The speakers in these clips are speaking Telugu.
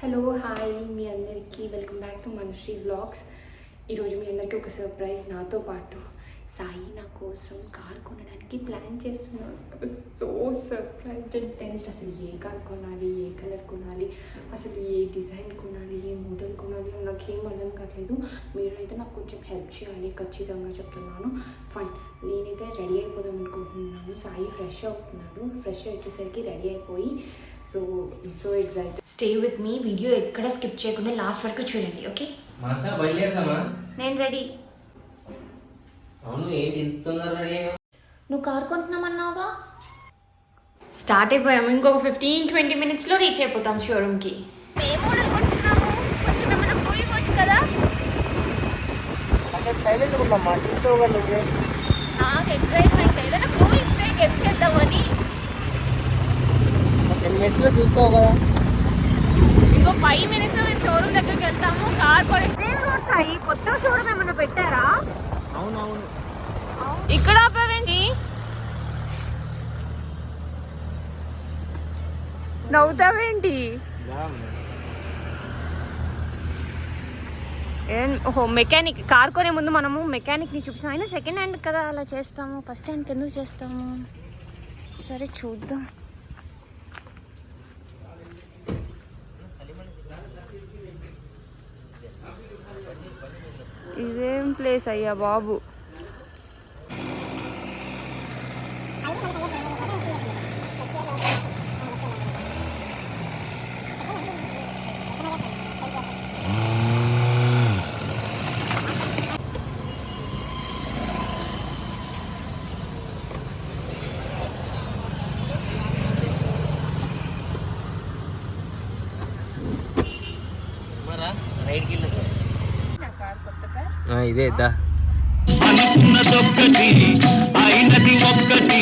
హలో హాయ్ మీ అందరికీ welcome back to Manushree blogs ఈరోజు మీ అందరికీ ఒక సర్ప్రైజ్ నాతో పాటు సాయి నా కోసం కార్ కొనడానికి ప్లాన్ చేస్తున్నాడు. సో సర్ప్రైజ్డ్ అండ్ టెన్స్డ్ అసలు ఏ కార్ కొనాలి ఏ కలర్ కొనాలి అసలు ఏ డిజైన్ కొనాలి ఏ మోడల్ కొనాలి అని నాకు ఏం అర్థం కావట్లేదు మీరైతే నాకు కొంచెం హెల్ప్ చేయాలి ఖచ్చితంగా చెప్తున్నాను. ఫైన్ నేనైతే రెడీ అయిపోదాం అనుకుంటున్నాను. సాయి ఫ్రెష్ అవుతున్నాడు. ఫ్రెష్ వచ్చేసరికి రెడీ అయిపోయి so so excite stay with me video ఎక్కడ స్కిప్ చేయకుండా లాస్ట్ వరకు చూడండి ఓకే నేను రెడీ అవును ఏంటి ఇంత తొందర రెడీ నువ్వు కార్ కొంటున్నామన్నావుగా? స్టార్ట్ అయిపోయాము ఇంకొక ఫిఫ్టీన్ ట్వంటీ మినిట్స్లో రీచ్ అయిపోతాం షోరూమ్కి మేము కూడా అనుకుంటున్నాము కొంచెం ఏమైనా పోయిపోవచ్చు కదా. అంటే సైలెంట్ ఉన్నామ్మా చూస్తావు కదా నాకు ఎక్సైట్మెంట్ ఏదైనా క్లూ ఇస్తే గెస్ట్ చేద్దామని. టెన్ మినిట్స్లో చూస్తావు కదా. ఇంకో ఫైవ్ మినిట్స్ మేము షోరూమ్ దగ్గరికి వెళ్తాము కార్ కొనేస్తే రోడ్ సాయి కొత్త షోరూమ్ ఏమైనా పెట్టారా? అవునవును. ఇక్కడ ఆపావేంటి? నవ్వుతావేంటి? ఓహో మెకానిక్ కార్ కొనే ముందు మనము మెకానిక్ని చూపిస్తాం. అయినా సెకండ్ హ్యాండ్ కదా అలా చేస్తాము. ఫస్ట్ హ్యాండ్కి ఎందుకు చేస్తాము? సరే చూద్దాం. ఇదేం ప్లేస్ అయ్యా బాబు? ఇదే దా. అనుకున్నదొక్కటి అయినది ఒక్కటి.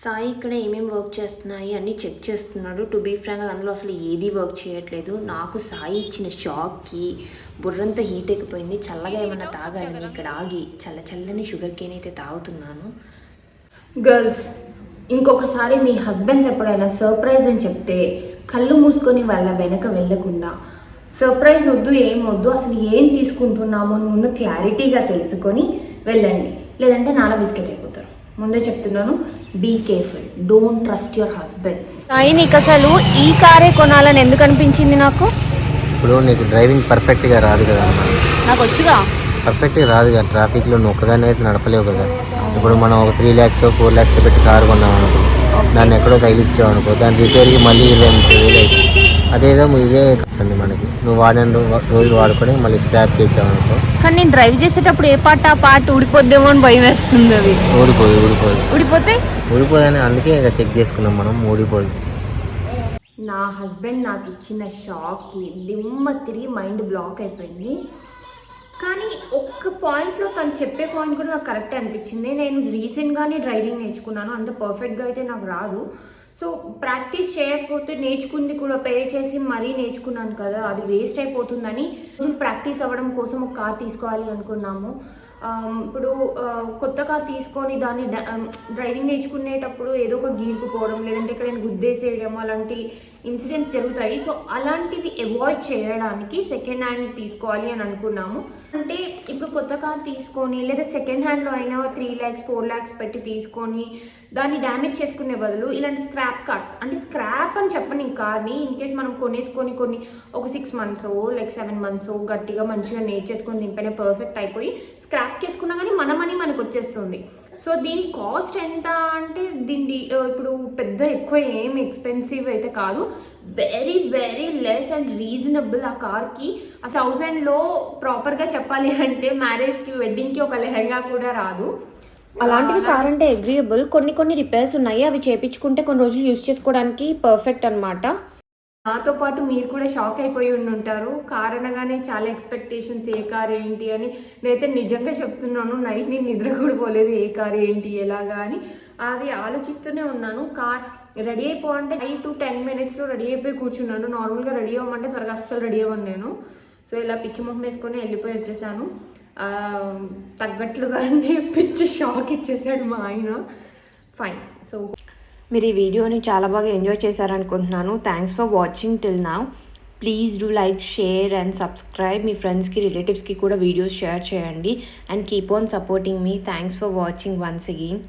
సాయి ఇక్కడ ఏమేమి వర్క్ చేస్తున్నాయి అన్నీ చెక్ చేస్తున్నాడు. టు బీ ఫ్రాంక్ అందులో అసలు ఏది వర్క్ చేయట్లేదు. నాకు సాయి ఇచ్చిన షాక్కి బుర్రంతా హీట్ ఎక్కిపోయింది. చల్లగా ఏమైనా తాగాలని ఇక్కడ ఆగి. చల్ల చల్లని షుగర్ కేన్ అయితే తాగుతున్నాను. గర్ల్స్ ఇంకొకసారి మీ హస్బెండ్స్ ఎప్పుడైనా సర్ప్రైజ్ అని చెప్తే కళ్ళు మూసుకొని వాళ్ళ వెనక వెళ్ళకుండా సర్ప్రైజ్ వద్దు ఏం వద్దు అసలు ఏం తీసుకుంటున్నామో అని ముందు క్లారిటీగా తెలుసుకొని వెళ్ళండి. లేదంటే నాలా బిస్కెట్ అయిపోతారు. ముందే చెప్తున్నాను be careful don't trust your husbands Sai నీకు అసలు ఈ కారే కొనాలని ఎందుకు అనిపించింది నాకు? ఇప్పుడు నీకు డ్రైవింగ్ పర్ఫెక్ట్గా రాదు కదా నాకు వచ్చుగా? పర్ఫెక్ట్గా రాదు కదా ట్రాఫిక్లో నువ్వు ఒక్కదాన్ని అయితే నడపలేవు కదా. ఇప్పుడు మనం ఒక త్రీ ల్యాక్స్ ఫోర్ ల్యాక్స్ పెట్టి కారు కొన్నాం అనుకో దాన్ని ఎక్కడో తగిలిచ్చావు అనుకో దాని రిపేర్కి మళ్ళీ ఇరవై ముప్పై వేలు అవుతుంది. అదేదో ఇదే వస్తుంది మనకి. నువ్వు వాడిన రోజులు వాడుకొని మళ్ళీ స్క్రాప్ చేసావు అనుకో. కానీ నేను డ్రైవ్ చేసేటప్పుడు ఏ పాట ఆ పాట ఊడిపోద్దేమో అని భయం వేస్తుంది అవి ఊడిపోదు ఊడిపోదు. ఊడిపోతే? ఊడిపోదని అందుకే ఇక చెక్ చేసుకున్నాం మనం ఊడిపోదు. నా హస్బెండ్ నాకు ఇచ్చిన షాక్కి దిమ్మ తిరిగి మైండ్ బ్లాక్ అయిపోయింది. కానీ ఒక్క పాయింట్లో తను చెప్పే పాయింట్ కూడా నాకు కరెక్ట్ అనిపించింది. నేను రీసెంట్గానే డ్రైవింగ్ నేర్చుకున్నాను. అంత పర్ఫెక్ట్గా అయితే నాకు రాదు. సో ప్రాక్టీస్ చేయకపోతే నేర్చుకుంది కూడా పే చేసి మరీ నేర్చుకున్నాను కదా అది వేస్ట్ అయిపోతుందని ప్రాక్టీస్ అవ్వడం కోసం ఒక కార్ తీసుకోవాలి అనుకున్నాము. ఇప్పుడు కొత్త కార్ తీసుకొని దాన్ని డ్రైవింగ్ నేర్చుకునేటప్పుడు ఏదో ఒక గీరుకుపోవడం లేదంటే ఎక్కడైనా గుద్దేసేయడం అలాంటి ఇన్సిడెంట్స్ జరుగుతాయి. సో అలాంటివి అవాయిడ్ చేయడానికి సెకండ్ హ్యాండ్ తీసుకోవాలి అని అనుకున్నాము. అంటే ఇప్పుడు కొత్త కార్ తీసుకొని లేదా సెకండ్ హ్యాండ్లో అయినా త్రీ ల్యాక్స్ ఫోర్ ల్యాక్స్ పెట్టి తీసుకొని దాన్ని డ్యామేజ్ చేసుకునే బదులు ఇలాంటి స్క్రాప్ కార్స్ అంటే స్క్రాప్ అని చెప్పని ఈ కార్ని ఇన్ కేస్ మనం కొనేసుకొని కొన్ని ఒక six months like seven months గట్టిగా మంచిగా నేర్చేసుకొని దీనిపైన పర్ఫెక్ట్ అయిపోయి స్క్రాప్ చేసుకున్నా కానీ మన మనీ మనకు వచ్చేస్తుంది సో దీని కాస్ట్ ఎంత అంటే దీని ఇప్పుడు పెద్ద ఎక్కువ ఏం ఎక్స్పెన్సివ్ అయితే కాదు. Very very less and reasonable ఆ కార్కి. ఆ థౌజండ్లో ప్రాపర్గా చెప్పాలి అంటే మ్యారేజ్కి వెడ్డింగ్కి ఒక లెహంగా కూడా రాదు. అలాంటిది కార్ అంటే అగ్రియబుల్ కొన్ని కొన్ని రిపేర్స్ ఉన్నాయి. అవి చేపించుకుంటే కొన్ని రోజులు యూస్ చేసుకోవడానికి పర్ఫెక్ట్ అన్నమాట. నాతో పాటు మీరు కూడా షాక్ అయిపోయి ఉండి ఉంటారు కారణంగానే చాలా ఎక్స్పెక్టేషన్స్ ఏ కార్ ఏంటి అని నేనైతే నిజంగా చెప్తున్నాను. నైట్ నేను నిద్ర కూడా పోలేదు ఏ కార్ ఏంటి ఎలాగా అని. అది ఆలోచిస్తూనే ఉన్నాను. కార్ రెడీ అయిపో అంటే ఫైవ్ టు టెన్ మినిట్స్లో రెడీ అయిపోయి కూర్చున్నాను. నార్మల్గా రెడీ అవ్వమంటే త్వరగా అస్సలు రెడీ అవ్వను నేను. సో ఇలా పిచ్చి మొహం వేసుకొని వెళ్ళిపోయి వచ్చేసాను. తగ్గట్లుగానే పిచ్చి షాక్ ఇచ్చేసాడు మా ఆయన. ఫైన్ సో మీరు ఈ వీడియోని చాలా బాగా enjoy చేశారనుకుంటున్నాను. Thanks for watching till now please do like share and subscribe మీ ఫ్రెండ్స్కి రిలేటివ్స్కి కూడా వీడియోస్ షేర్ చేయండి. And keep on supporting me thanks for watching once again